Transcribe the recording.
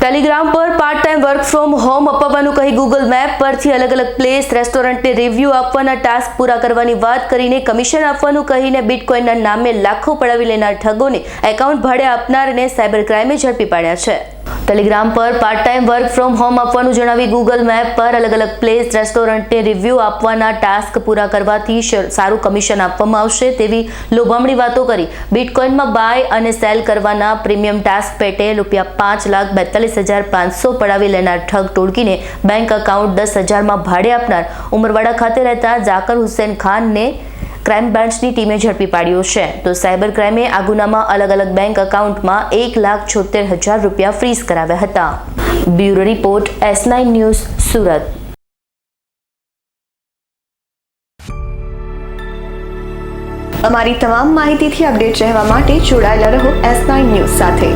Telegram પર part time work from home અપાવવાનું કહી Google map પરથી અલગ અલગ પ્લેસ રેસ્ટોરન્ટને રિવ્યૂ આપવાના ટાસ્ક પૂરા કરવાની વાત કરીને કમિશન આપવાનું કહીને બિટકોઇનના નામે લાખો પડાવી લેનાર ઠગોને એકાઉન્ટ ભાડે આપનારને સાયબર ક્રાઇમે ઝડપી પાડ્યા છે. ટેલિગ્રામ પર part time work from home આપવાનું જણાવી ગૂગલ મેપ પર અલગ અલગ પ્લેસ રેસ્ટોરન્ટને રિવ્યૂ આપવાના ટાસ્ક પૂરા કરવાથી સારું કમિશન આપવામાં આવશે તેવી લોભામણી વાતો કરી. બિટકોઇનમાં બાય અને સેલ કરવાના પ્રીમિયમ ટાસ્ક પેટે રૂપિયા પાંચ લાખ બેતાલીસ હજાર પાંચસો પડાવી લેનાર ઠગ ટોળકીને બેંક એકાઉન્ટ દસ હજારમાં ભાડે આપનાર. ઉમરવાડા ખાતે રહેતા ઝાકર હુસેન ખાનને ક્રાઇમ બ્રાન્ચની ટીમે ઝડપી પાડ્યો છે. તો સાયબર ક્રાઇમે આ ગુનામાં અલગ અલગ બેંક એકાઉન્ટમાં એક લાખ છોતેર હજાર રૂપિયા ફ્રીઝ કરાવ્યા હતા. Bureau report, S nine news, Surat. અમારી તમામ માહિતીથી અપડેટ રહેવા માટે જોડાયેલા રહો એસ નાઇન ન્યૂઝ સાથે.